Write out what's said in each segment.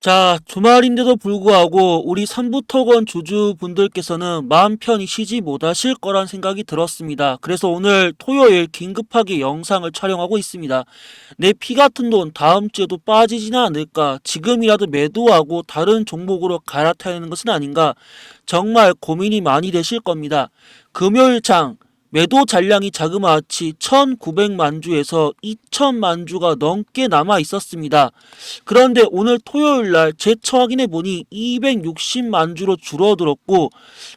자, 주말인데도 불구하고 우리 삼부토건 주주분들께서는 마음 편히 쉬지 못하실 거란 생각이 들었습니다. 그래서 오늘 토요일 긴급하게 영상을 촬영하고 있습니다. 내 피 같은 돈 다음 주에도 빠지지는 않을까? 지금이라도 매도하고 다른 종목으로 갈아타는 것은 아닌가? 정말 고민이 많이 되실 겁니다. 금요일 장 매도 잔량이 자그마치 1,900만 주에서 2,000만 주가 넘게 남아 있었습니다. 그런데 오늘 토요일 날 재차 확인해 보니 260만 주로 줄어들었고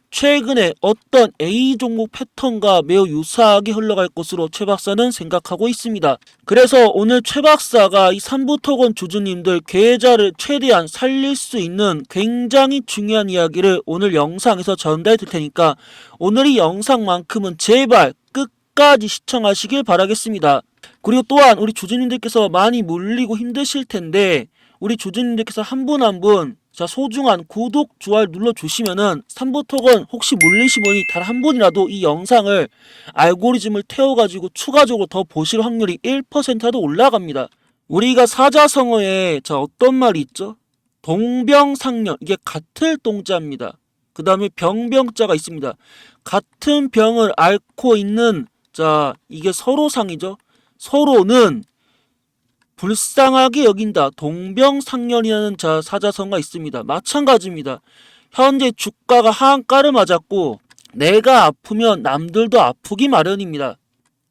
최근에 어떤 A 종목 패턴과 매우 유사하게 흘러갈 것으로 최 박사는 생각하고 있습니다. 그래서 오늘 최 박사가 이 삼부토건 주주님들 계좌를 최대한 살릴 수 있는 굉장히 중요한 이야기를 오늘 영상에서 전달해 드릴 테니까 오늘 이 영상만큼은 제발 끝까지 시청하시길 바라겠습니다. 그리고 또한 우리 주주님들께서 많이 물리고 힘드실 텐데 우리 주주님들께서 한 분 한 분 자 소중한 구독 좋아요 눌러 주시면은 삼부톡은 혹시 물리신 분이 단 한 분이라도 이 영상을 알고리즘을 태워가지고 추가적으로 더 보실 확률이 1%라도 올라갑니다. 우리가 사자성어에 자 어떤 말이 있죠? 동병상련 이게 같을 동자입니다. 그 다음에 병병자가 있습니다. 같은 병을 앓고 있는 자 이게 서로상이죠. 서로는 불쌍하게 여긴다. 동병상련이라는 자 사자성어가 있습니다. 마찬가지입니다. 현재 주가가 하한가를 맞았고 내가 아프면 남들도 아프기 마련입니다.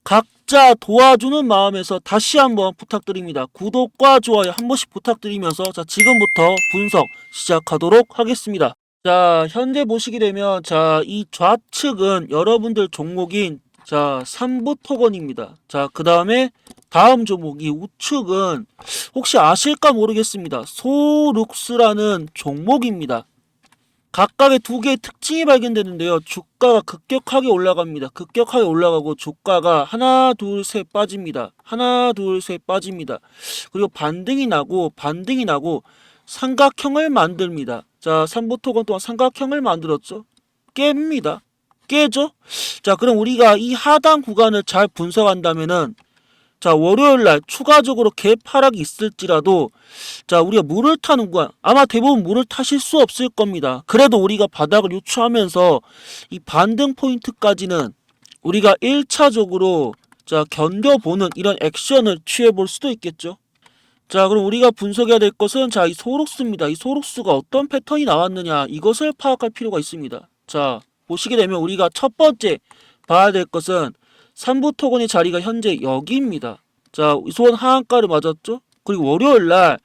각자 도와주는 마음에서 다시 한번 부탁드립니다. 구독과 좋아요 한 번씩 부탁드리면서 자 지금부터 분석 시작하도록 하겠습니다. 자 현재 보시게 되면 자 이 좌측은 여러분들 종목인 자 3부 토건입니다. 자 그 다음에 다음 종목 이 우측은 혹시 아실까 모르겠습니다. 소룩스라는 종목입니다. 각각의 두 개의 특징이 발견되는데요. 주가가 급격하게 올라갑니다. 급격하게 올라가고 주가가 하나 둘 셋 빠집니다. 하나 둘 셋 빠집니다. 그리고 반등이 나고 반등이 나고 삼각형을 만듭니다. 자, 삼보토건 또한 삼각형을 만들었죠. 깹니다. 깨죠? 자, 그럼 우리가 이 하단 구간을 잘 분석한다면은 자, 월요일 날 추가적으로 개파락이 있을지라도 자, 우리가 물을 타는 구간 아마 대부분 물을 타실 수 없을 겁니다. 그래도 우리가 바닥을 유추하면서 이 반등 포인트까지는 우리가 1차적으로 자, 견뎌보는 이런 액션을 취해 볼 수도 있겠죠. 자, 그럼 우리가 분석해야 될 것은 자, 이 소록수입니다. 이 소록수가 어떤 패턴이 나왔느냐 이것을 파악할 필요가 있습니다. 자, 보시게 되면 우리가 첫 번째 봐야 될 것은 3부 토건의 자리가 현재 여기입니다. 자, 소원 하한가를 맞았죠? 그리고 월요일 날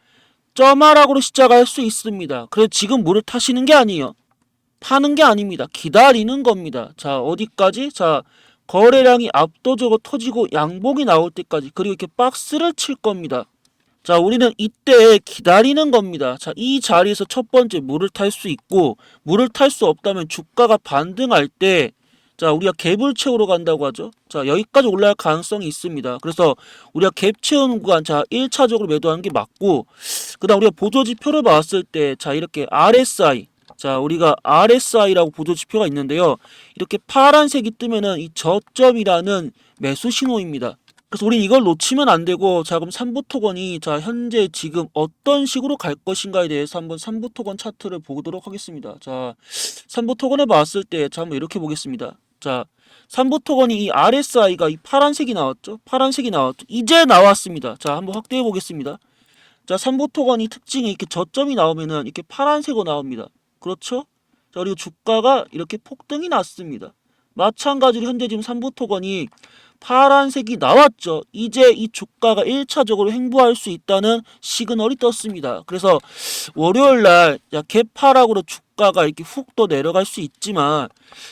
점하락으로 시작할 수 있습니다. 그래서 지금 물을 타시는 게 아니에요. 파는 게 아닙니다. 기다리는 겁니다. 자, 어디까지? 자, 거래량이 압도적으로 터지고 양봉이 나올 때까지 그리고 이렇게 박스를 칠 겁니다. 자, 우리는 이때 기다리는 겁니다. 자, 이 자리에서 첫 번째 물을 탈 수 있고, 물을 탈 수 없다면 주가가 반등할 때, 자, 우리가 갭을 채우러 간다고 하죠. 자, 여기까지 올라갈 가능성이 있습니다. 그래서 우리가 갭 채우는 구간, 자, 1차적으로 매도하는 게 맞고, 그 다음 우리가 보조지표를 봤을 때, 자, 이렇게 RSI, 자, 우리가 RSI라고 보조지표가 있는데요. 이렇게 파란색이 뜨면은 이 저점이라는 매수 신호입니다. 그래서 우린 이걸 놓치면 안 되고 자 그럼 3부 토건이 자 현재 지금 어떤 식으로 갈 것인가에 대해서 한번 3부 토건 차트를 보도록 하겠습니다. 자 3부 토건을 봤을 때 자 한번 이렇게 보겠습니다. 자 3부 토건이 이 RSI가 이 파란색이 나왔죠? 파란색이 나왔죠? 이제 나왔습니다. 자 한번 확대해 보겠습니다. 자 3부 토건이 특징이 이렇게 저점이 나오면은 이렇게 파란색으로 나옵니다. 그렇죠? 자 그리고 주가가 이렇게 폭등이 났습니다. 마찬가지로 현재 지금 3부 토건이 파란색이 나왔죠. 이제 이 주가가 1차적으로 횡보할 수 있다는 시그널이 떴습니다. 그래서 월요일 날 개파락으로 주가가 이렇게 훅 또 내려갈 수 있지만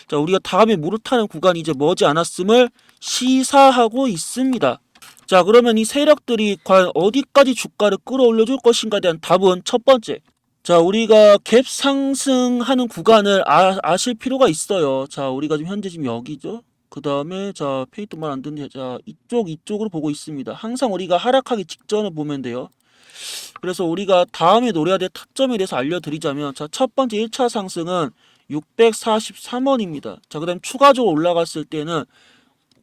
자 우리가 다음에 물을 타는 구간이 이제 머지 않았음을 시사하고 있습니다. 자 그러면 이 세력들이 과연 어디까지 주가를 끌어올려 줄 것인가에 대한 답은 첫 번째 자, 우리가 갭 상승하는 구간을 아, 아실 필요가 있어요. 자, 우리가 지금 현재 지금 여기죠. 그 다음에 자, 페이트 말안 듣는데 자, 이쪽 이쪽으로 보고 있습니다. 항상 우리가 하락하기 직전을 보면 돼요. 그래서 우리가 다음에 노려야 될 타점에 대해서 알려드리자면 자, 첫 번째 1차 상승은 643원입니다. 자, 그 다음 추가적으로 올라갔을 때는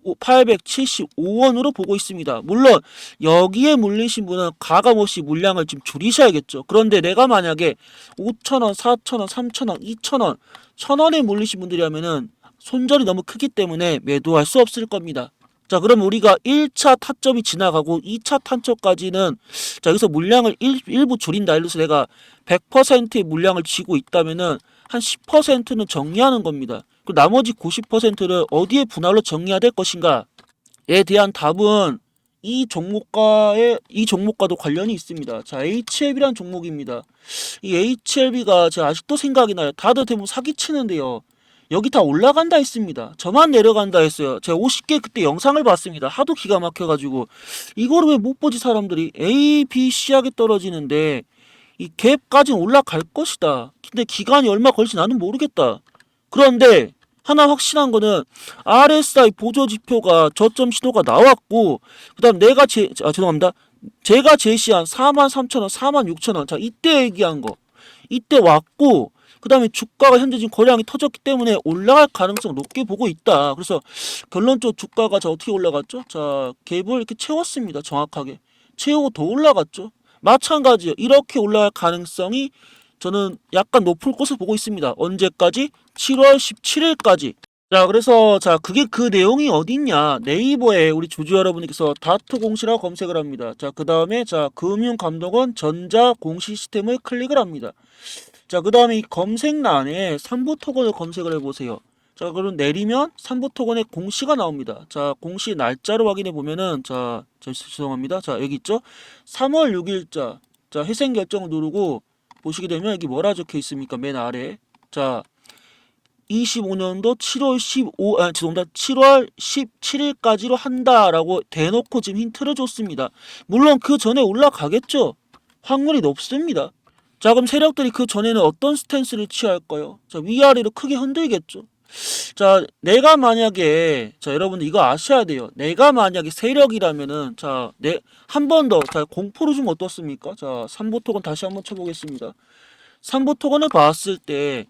875원으로 보고 있습니다. 물론 여기에 물리신 분은 가감 없이 물량을 좀 줄이셔야겠죠. 그런데 내가 만약에 5천원, 4천원, 3천원, 2천원, 1천원에 물리신 분들이라면은 손절이 너무 크기 때문에 매도할 수 없을 겁니다. 자, 그럼 우리가 1차 타점이 지나가고 2차 타점까지는 자, 여기서 물량을 일, 일부 줄인다. 예를 들어서 내가 100%의 물량을 쥐고 있다면은 한 10%는 정리하는 겁니다. 그 나머지 90%를 어디에 분할로 정리해야 될 것인가에 대한 답은 이 종목과의 이 종목과도 관련이 있습니다. 자, HLB란 종목입니다. 이 HLB가 제가 아직도 생각이 나요. 다들 대부분 사기치는데요. 여기 다 올라간다 했습니다. 저만 내려간다 했어요. 제가 50개 그때 영상을 봤습니다. 하도 기가 막혀가지고 이거를 왜못 보지 사람들이 A, B, C하게 떨어지는데 이 갭까지는 올라갈 것이다. 근데 기간이 얼마 걸릴지 나는 모르겠다. 그런데 하나 확실한 거는 RSI 보조 지표가 저점 신호가 나왔고 그다음 내가 제 아, 죄송합니다. 제가 제시한 43,000원, 46,000원. 자, 이때 얘기한 거. 이때 왔고 그다음에 주가가 현재 지금 거래량이 터졌기 때문에 올라갈 가능성 높게 보고 있다. 그래서 결론적으로 주가가 자 어떻게 올라갔죠? 자, 갭을 이렇게 채웠습니다. 정확하게. 채우고 더 올라갔죠. 마찬가지예요. 이렇게 올라갈 가능성이 저는 약간 높을 것으로 보고 있습니다. 언제까지? 7월 17일까지. 자, 그래서 자, 그게 그 내용이 어딨냐? 네이버에 우리 주주 여러분께서 다트 공시라고 검색을 합니다. 자, 그다음에 자, 금융감독원 전자 공시 시스템을 클릭을 합니다. 자, 그 다음에 이 검색란에 삼부 토건을 검색을 해 보세요. 자, 그럼 내리면 삼부 토건의 공시가 나옵니다. 자, 공시 날짜로 확인해 보면은 자, 자, 죄송합니다. 자, 여기 있죠? 3월 6일자. 자, 회생 결정을 누르고 보시게 되면 여기 뭐라 적혀 있습니까? 맨 아래. 자, 25년도 7월 15, 아, 죄송합니다. 7월 17일까지로 한다라고 대놓고 지금 힌트를 줬습니다. 물론 그 전에 올라가겠죠. 확률이 높습니다. 자, 그럼 세력들이 그 전에는 어떤 스탠스를 취할까요? 자, 위아래로 크게 흔들겠죠. 자, 내가 만약에 자, 여러분들 이거 아셔야 돼요. 내가 만약에 세력이라면은 자, 내한번 더 자, 공포를 좀 어떻습니까? 자, 삼보토건 다시 한번 쳐 보겠습니다. 삼보토건을 봤을 때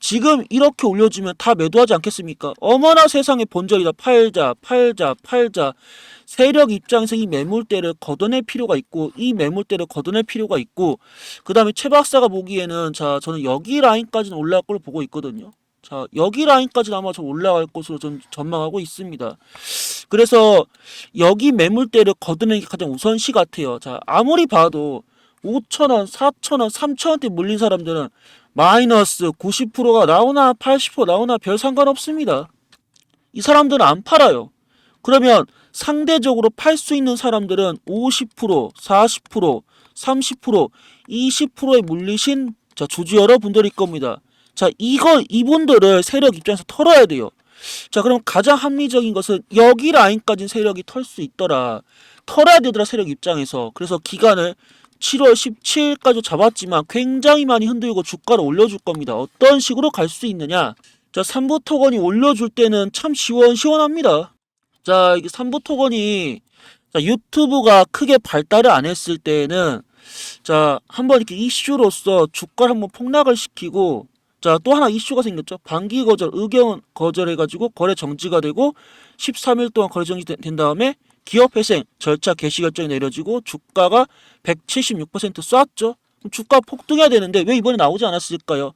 지금 이렇게 올려주면 다 매도하지 않겠습니까? 어머나 세상에 본전이다. 팔자, 팔자, 팔자. 세력 입장에서 이 매물대를 걷어낼 필요가 있고, 이 매물대를 걷어낼 필요가 있고, 그 다음에 최 박사가 보기에는, 자, 저는 여기 라인까지는 올라갈 걸 보고 있거든요. 자, 여기 라인까지는 아마 좀 올라갈 것으로 좀 전망하고 있습니다. 그래서 여기 매물대를 걷어내는 게 가장 우선시 같아요. 자, 아무리 봐도 5천원, 4천원, 3천원대 물린 사람들은 마이너스 90%가 나오나 80% 나오나 별 상관없습니다. 이 사람들은 안 팔아요. 그러면 상대적으로 팔 수 있는 사람들은 50%, 40%, 30%, 20%에 물리신 자, 주주 여러분들일 겁니다. 자, 이거 이분들을 세력 입장에서 털어야 돼요. 자, 그럼 가장 합리적인 것은 여기 라인까지 세력이 털 수 있더라. 털어야 되더라 세력 입장에서. 그래서 기간을 7월 17일까지 잡았지만 굉장히 많이 흔들고 주가를 올려줄 겁니다. 어떤 식으로 갈 수 있느냐? 자, 삼부 토건이 올려줄 때는 참 시원시원합니다. 자, 이게 삼부 토건이 자, 유튜브가 크게 발달을 안 했을 때에는 자, 한번 이렇게 이슈로서 주가를 한번 폭락을 시키고 자, 또 하나 이슈가 생겼죠. 반기 거절, 의견 거절해가지고 거래 정지가 되고 13일 동안 거래 정지 된 다음에 기업 회생 절차 개시 결정이 내려지고 주가가 176% 쐈죠. 주가 폭등해야 되는데 왜 이번에 나오지 않았을까요?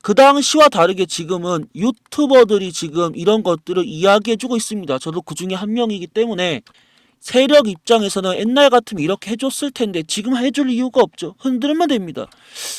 그 당시와 다르게 지금은 유튜버들이 지금 이런 것들을 이야기해주고 있습니다. 저도 그 중에 한 명이기 때문에 세력 입장에서는 옛날 같으면 이렇게 해줬을 텐데 지금 해줄 이유가 없죠. 흔들면 됩니다.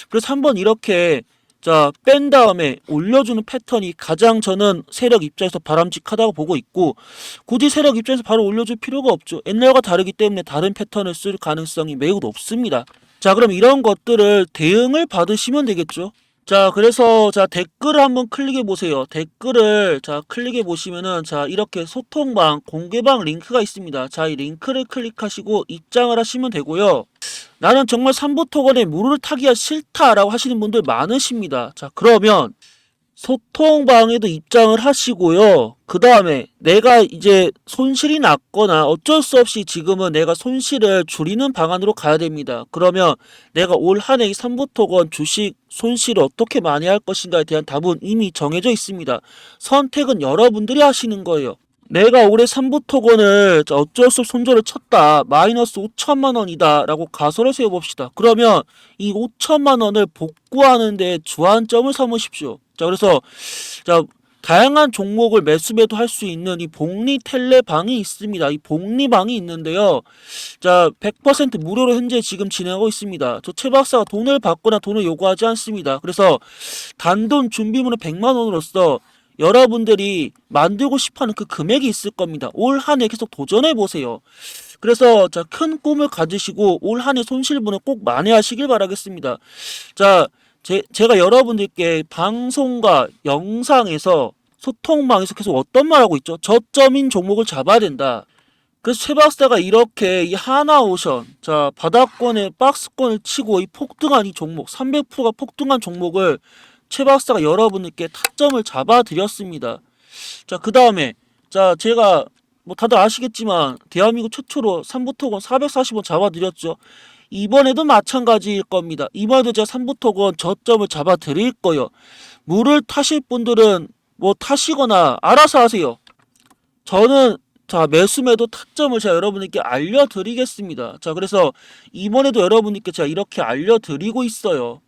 그래서 한번 이렇게 자, 뺀 다음에 올려주는 패턴이 가장 저는 세력 입장에서 바람직하다고 보고 있고, 굳이 세력 입장에서 바로 올려줄 필요가 없죠. 옛날과 다르기 때문에 다른 패턴을 쓸 가능성이 매우 높습니다. 자, 그럼 이런 것들을 대응을 받으시면 되겠죠. 자, 그래서 자, 댓글을 한번 클릭해 보세요. 댓글을 자, 클릭해 보시면은 자, 이렇게 소통방, 공개방 링크가 있습니다. 자, 이 링크를 클릭하시고 입장을 하시면 되고요. 나는 정말 삼부 토건에 물을 타기가 싫다라고 하시는 분들 많으십니다. 자, 그러면 소통방에도 입장을 하시고요. 그 다음에 내가 이제 손실이 났거나 어쩔 수 없이 지금은 내가 손실을 줄이는 방안으로 가야 됩니다. 그러면 내가 올 한해 이 삼부토건 주식 손실을 어떻게 많이 할 것인가에 대한 답은 이미 정해져 있습니다. 선택은 여러분들이 하시는 거예요. 내가 올해 3부 토건을 자, 어쩔 수 없이 손절을 쳤다. 마이너스 5천만 원이다. 라고 가설을 세워봅시다. 그러면 이 5천만 원을 복구하는데 주안점을 삼으십시오. 자, 그래서, 자, 다양한 종목을 매수 매도 할 수 있는 이 복리 텔레방이 있습니다. 이 복리방이 있는데요. 자, 100% 무료로 현재 지금 진행하고 있습니다. 저 최 박사가 돈을 받거나 돈을 요구하지 않습니다. 그래서 단돈 준비물은 100만 원으로서 여러분들이 만들고 싶어하는 그 금액이 있을 겁니다. 올 한 해 계속 도전해 보세요. 그래서 자, 큰 꿈을 가지시고 올 한 해 손실분을 꼭 만회하시길 바라겠습니다. 자, 제, 제가 여러분들께 방송과 영상에서 소통방에서 계속 어떤 말 하고 있죠? 저점인 종목을 잡아야 된다. 그래서 최 박사가 이렇게 이 하나오션, 자, 바닥권에 박스권을 치고 이 폭등한 이 종목, 300%가 폭등한 종목을 최 박사가 여러분들께 타점을 잡아드렸습니다. 자, 그 다음에, 자, 제가 뭐 다들 아시겠지만, 대한민국 최초로 3부토건 440원 잡아드렸죠. 이번에도 마찬가지일 겁니다. 이번에도 제가 3부토건 저점을 잡아드릴 거예요. 물을 타실 분들은 뭐 타시거나 알아서 하세요. 저는 자 매수매도 타점을 제가 여러분들께 알려드리겠습니다. 자 그래서 이번에도 여러분들께 제가 이렇게 알려드리고 있어요.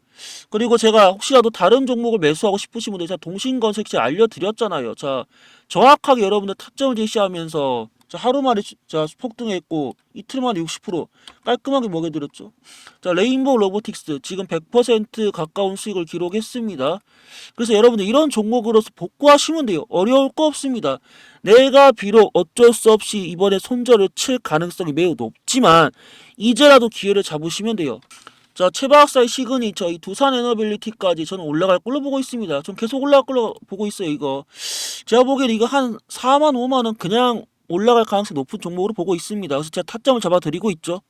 그리고 제가 혹시라도 다른 종목을 매수하고 싶으신 분들 제가 동신건설 제가 알려드렸잖아요. 자 정확하게 여러분들 타점을 제시하면서 자 하루 만에 시- 자 폭등했고 이틀 만에 60% 깔끔하게 먹여드렸죠. 자 레인보우 로보틱스 지금 100% 가까운 수익을 기록했습니다. 그래서 여러분들 이런 종목으로서 복구하시면 돼요. 어려울 거 없습니다. 내가 비록 어쩔 수 없이 이번에 손절을 칠 가능성이 매우 높지만 이제라도 기회를 잡으시면 돼요. 자, 최 박사의 시그니처 이 두산 에너빌리티까지 저는 올라갈 걸로 보고 있습니다. 전 계속 올라갈 걸로 보고 있어요, 이거. 제가 보기엔 이거 한 4만 5만 원 그냥 올라갈 가능성이 높은 종목으로 보고 있습니다. 그래서 제가 타점을 잡아 드리고 있죠.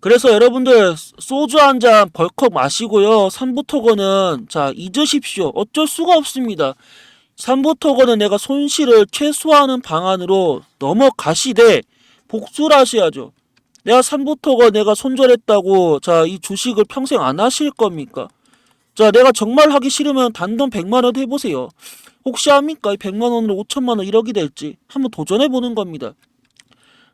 그래서 여러분들 소주 한 잔 벌컥 마시고요. 삼부토건은 자 잊으십시오. 어쩔 수가 없습니다. 삼부토건은 내가 손실을 최소화하는 방안으로 넘어가시되 복수를 하셔야죠. 내가 삼부토건 내가 손절했다고 자 이 주식을 평생 안 하실 겁니까? 자 내가 정말 하기 싫으면 단돈 100만 원 해보세요. 혹시 합니까? 이 100만 원으로 5천만 원 1억이 될지 한번 도전해 보는 겁니다.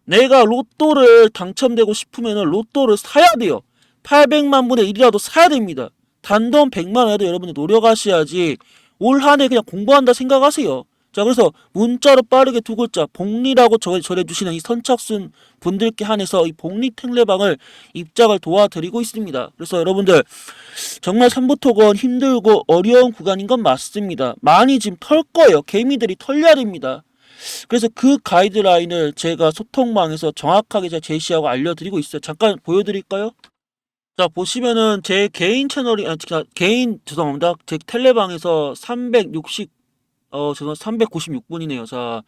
내가 로또를 당첨되고 싶으면 로또를 사야 돼요. 800만 분의 1이라도 사야 됩니다. 단돈 100만 원에도 여러분이 노력하셔야지 올 한 해 그냥 공부한다 생각하세요. 자 그래서 문자로 빠르게 두 글자 복리라고 저- 전해주시는 이 선착순 분들께 한해서 이 복리 탱레방을 입장을 도와드리고 있습니다. 그래서 여러분들 정말 삼부토건 힘들고 어려운 구간인 건 맞습니다. 많이 지금 털 거예요. 개미들이 털려야 됩니다. 그래서 그 가이드라인을 제가 소통망에서 정확하게 제가 제시하고 알려드리고 있어요. 잠깐 보여드릴까요? 자 보시면은 제 개인 채널이 아 자, 개인 죄송합니다. 제 텔레방에서 360 어, 죄송 396분이네요. 자,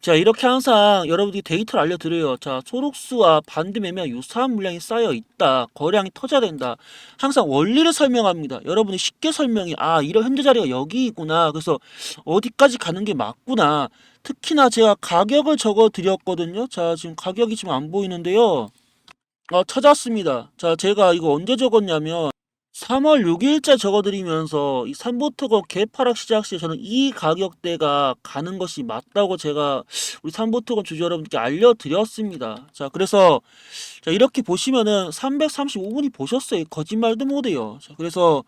자, 이렇게 항상 여러분들이 데이터를 알려드려요. 자, 소록수와 반드 매매와 유사한 물량이 쌓여 있다. 거래량이 터져야 된다. 항상 원리를 설명합니다. 여러분이 쉽게 설명이, 아, 이런 현재 자리가 여기구나. 그래서 어디까지 가는 게 맞구나. 특히나 제가 가격을 적어 드렸거든요. 자, 지금 가격이 지금 안 보이는데요. 어, 찾았습니다. 자, 제가 이거 언제 적었냐면, 3월 6일째 적어드리면서 이 삼보트거 개파락 시작 시 저는 이 가격대가 가는 것이 맞다고 제가 우리 삼보트건 주주 여러분께 알려드렸습니다. 자 그래서 자 이렇게 보시면은 335분이 보셨어요. 거짓말도 못해요. 자 그래서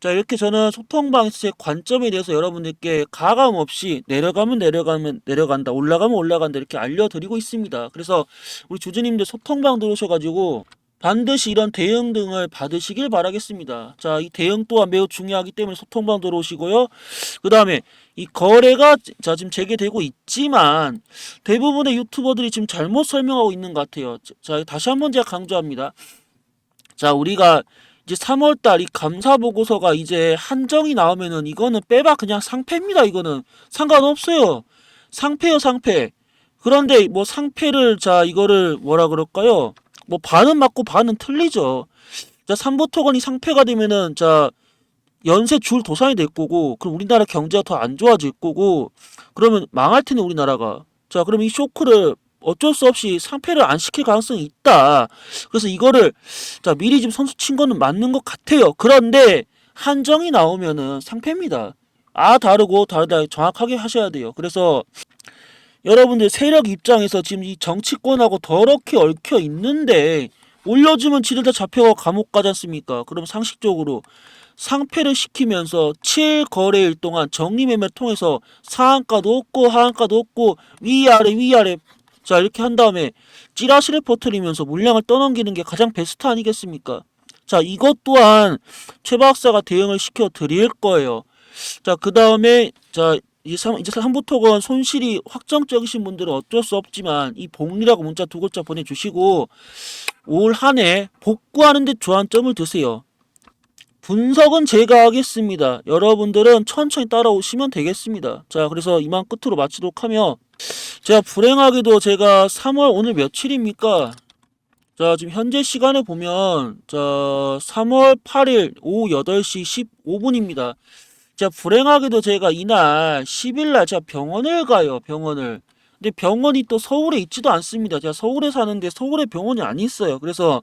자 이렇게 저는 소통방에서 제 관점에 대해서 여러분들께 가감 없이 내려가면 내려가면 내려간다 올라가면 올라간다 이렇게 알려드리고 있습니다. 그래서 우리 주주님들 소통방 들어오셔가지고 반드시 이런 대응 등을 받으시길 바라겠습니다. 자, 이 대응 또한 매우 중요하기 때문에 소통방 들어오시고요. 그 다음에 이 거래가 자 지금 재개되고 있지만 대부분의 유튜버들이 지금 잘못 설명하고 있는 것 같아요. 자, 다시 한번 제가 강조합니다. 자, 우리가 이제 3월달 이 감사 보고서가 이제 한정이 나오면은 이거는 빼봐 그냥 상패입니다. 이거는 상관없어요. 상패요 상패. 그런데 뭐 상패를 자 이거를 뭐라 그럴까요? 뭐 반은 맞고 반은 틀리죠. 자, 삼보토건이 상패가 되면은 자 연쇄 줄 도산이 될 거고 그럼 우리나라 경제가 더 안 좋아질 거고 그러면 망할 텐데 우리나라가. 자, 그럼 이 쇼크를 어쩔 수 없이 상패를 안 시킬 가능성이 있다. 그래서 이거를 자 미리 지금 선수 친 거는 맞는 것 같아요. 그런데 한정이 나오면은 상패입니다. 아 다르고 다르다 정확하게 하셔야 돼요. 그래서 여러분들 세력 입장에서 지금 이 정치권하고 더럽게 얽혀 있는데 올려주면 지들 다 잡혀가 감옥 가지 않습니까? 그럼 상식적으로 상패를 시키면서 7거래일 동안 정리매매를 통해서 상한가도 없고 하한가도 없고 위아래 위아래 자 이렇게 한 다음에 찌라시를 퍼뜨리면서 물량을 떠넘기는 게 가장 베스트 아니겠습니까? 자 이것 또한 최 박사가 대응을 시켜 드릴 거예요. 자 그 다음에 자 이제 삼부토건 손실이 확정적이신 분들은 어쩔 수 없지만 이 복리라고 문자 두 글자 보내주시고 올 한 해 복구하는 데 주안점을 두세요. 분석은 제가 하겠습니다. 여러분들은 천천히 따라오시면 되겠습니다. 자, 그래서 이만 끝으로 마치도록 하며 제가 불행하게도 제가 3월 오늘 며칠입니까? 자, 지금 현재 시간에 보면 자, 3월 8일 오후 8시 15분입니다. 자, 불행하게도 제가 이날 10일 날 제가 병원을 가요. 병원을. 근데 병원이 또 서울에 있지도 않습니다. 제가 서울에 사는데 서울에 병원이 안 있어요. 그래서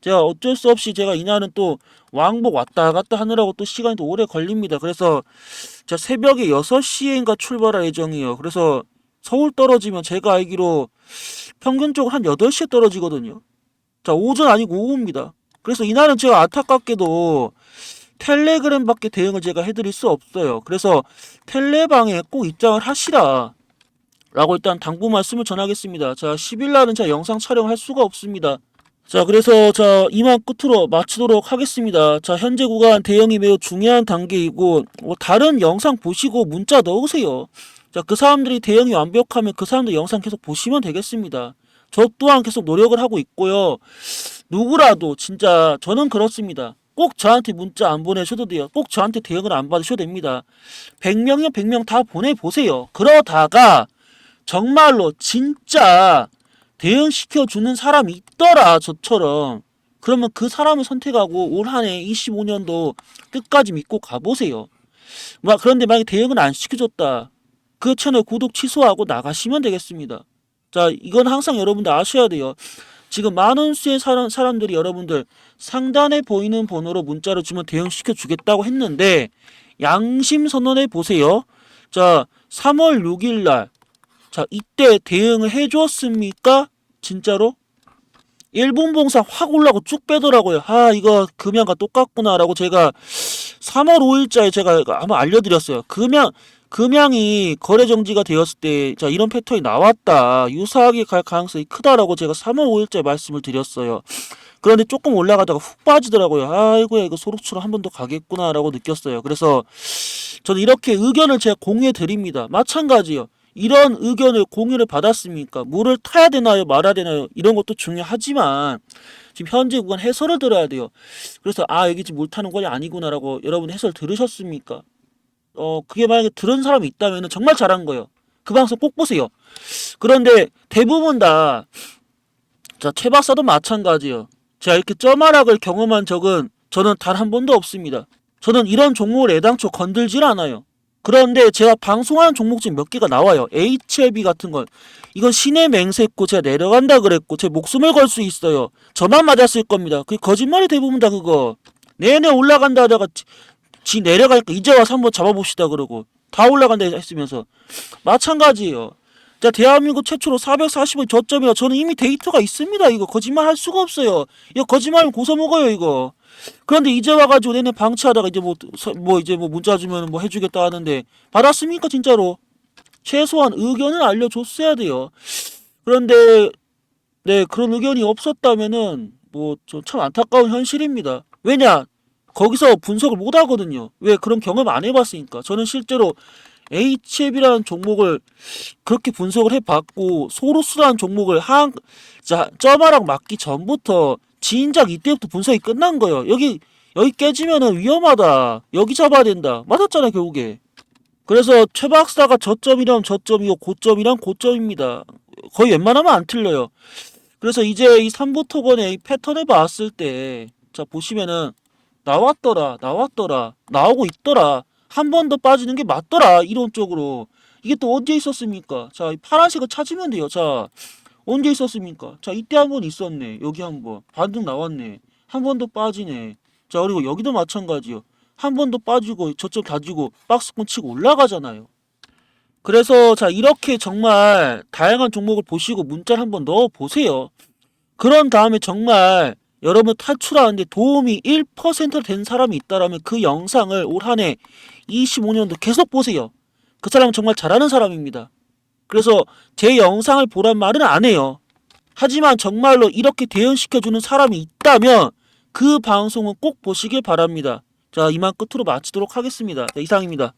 제가 어쩔 수 없이 제가 이날은 또 왕복 왔다 갔다 하느라고 또 시간이 또 오래 걸립니다. 그래서 제가 새벽에 6시인가 출발할 예정이에요. 그래서 서울 떨어지면 제가 알기로 평균적으로 한 8시에 떨어지거든요. 자, 오전 아니고 오후입니다. 그래서 이날은 제가 안타깝게도 텔레그램밖에 대응을 제가 해드릴 수 없어요. 그래서 텔레방에 꼭 입장을 하시라. 라고 일단 당부 말씀을 전하겠습니다. 자, 10일 날은 제가 영상 촬영할 수가 없습니다. 자, 그래서 자, 이만 끝으로 마치도록 하겠습니다. 자, 현재 구간 대응이 매우 중요한 단계이고 뭐 다른 영상 보시고 문자 넣으세요. 자, 그 사람들이 대응이 완벽하면 그 사람들 영상 계속 보시면 되겠습니다. 저 또한 계속 노력을 하고 있고요. 누구라도 진짜 저는 그렇습니다. 꼭 저한테 문자 안 보내셔도 돼요. 꼭 저한테 대응을 안 받으셔도 됩니다. 100명이면 100명 다 보내보세요. 그러다가 정말로 진짜 대응시켜 주는 사람이 있더라 저처럼 그러면 그 사람을 선택하고 올 한 해 25년도 끝까지 믿고 가보세요. 막 그런데 만약에 대응을 안 시켜줬다. 그 채널 구독 취소하고 나가시면 되겠습니다. 자 이건 항상 여러분들 아셔야 돼요. 지금 많은 수의 사람, 사람들이 여러분들 상단에 보이는 번호로 문자를 주면 대응시켜 주겠다고 했는데 양심 선언해 보세요. 자 3월 6일 날 자, 이때 대응을 해 줬습니까? 진짜로? 일본 봉사 확 올라고 쭉 빼더라고요. 아, 이거 금양과 똑같구나라고 제가 3월 5일자에 제가 아마 알려드렸어요. 금양, 금양이 거래 정지가 되었을 때, 자, 이런 패턴이 나왔다. 유사하게 갈 가능성이 크다라고 제가 3월 5일자에 말씀을 드렸어요. 그런데 조금 올라가다가 훅 빠지더라고요. 아이고야, 이거 소록처럼 한번 더 가겠구나라고 느꼈어요. 그래서 저는 이렇게 의견을 제가 공유해 드립니다. 마찬가지요. 이런 의견을 공유를 받았습니까? 물을 타야 되나요? 말아야 되나요? 이런 것도 중요하지만 지금 현재 구간 해설을 들어야 돼요. 그래서 아 여기 지금 물 타는 거냐 아니구나라고 여러분 해설 들으셨습니까? 어 그게 만약에 들은 사람이 있다면 정말 잘한 거예요. 그 방송 꼭 보세요. 그런데 대부분 다 자, 최 박사도 마찬가지예요. 제가 이렇게 쩌마락을 경험한 적은 저는 단 한 번도 없습니다. 저는 이런 종목을 애당초 건들질 않아요. 그런데 제가 방송하는 종목 중에 몇 개가 나와요. HLB 같은 건. 이건 신의 맹세했고 제가 내려간다 그랬고 제 목숨을 걸 수 있어요. 저만 맞았을 겁니다. 그게 거짓말이 대부분 다 그거. 내내 올라간다 하다가 지, 지 내려가니까 이제 와서 한번 잡아봅시다 그러고 다 올라간다 했으면서 마찬가지예요. 자 대한민국 최초로 440의 저점이라 저는 이미 데이터가 있습니다. 이거 거짓말 할 수가 없어요. 이거 거짓말하면 고소 먹어요 이거. 그런데 이제 와가지고 내내 방치하다가 이제 뭐, 서- 뭐 이제 뭐 문자 주면 뭐 해주겠다 하는데 받았습니까 진짜로? 최소한 의견을 알려줬어야 돼요. 그런데 네 그런 의견이 없었다면은 뭐참 안타까운 현실입니다. 왜냐 거기서 분석을 못 하거든요. 왜 그런 경험 안 해봤으니까. 저는 실제로 HF이라는 종목을 그렇게 분석을 해봤고 소로스라는 종목을 한 자, 점화랑 맞기 전부터 진작 이때부터 분석이 끝난 거예요. 여기 여기 깨지면은 위험하다. 여기 잡아야 된다. 맞았잖아 결국에. 그래서 최 박사가 저점이라면 저점이고 고점이란 고점입니다. 거의 웬만하면 안 틀려요. 그래서 이제 이 3부 토건의 이 패턴을 봤을 때, 자, 보시면은, 나왔더라, 나왔더라, 나오고 있더라, 한 번 더 빠지는 게 맞더라, 이론적으로. 이게 또 언제 있었습니까? 자, 이 파란색을 찾으면 돼요. 자, 언제 있었습니까? 자, 이때 한 번 있었네. 여기 한 번. 반등 나왔네. 한 번 더 빠지네. 자, 그리고 여기도 마찬가지요. 한 번 더 빠지고 저점 다지고 박스권 치고 올라가잖아요. 그래서 자 이렇게 정말 다양한 종목을 보시고 문자를 한번 넣어 보세요. 그런 다음에 정말 여러분 탈출하는데 도움이 1%된 사람이 있다라면 그 영상을 올 한 해 25년도 계속 보세요. 그 사람은 정말 잘하는 사람입니다. 그래서 제 영상을 보란 말은 안 해요. 하지만 정말로 이렇게 대응시켜주는 사람이 있다면 그 방송은 꼭 보시길 바랍니다. 자, 이만 끝으로 마치도록 하겠습니다. 자, 이상입니다.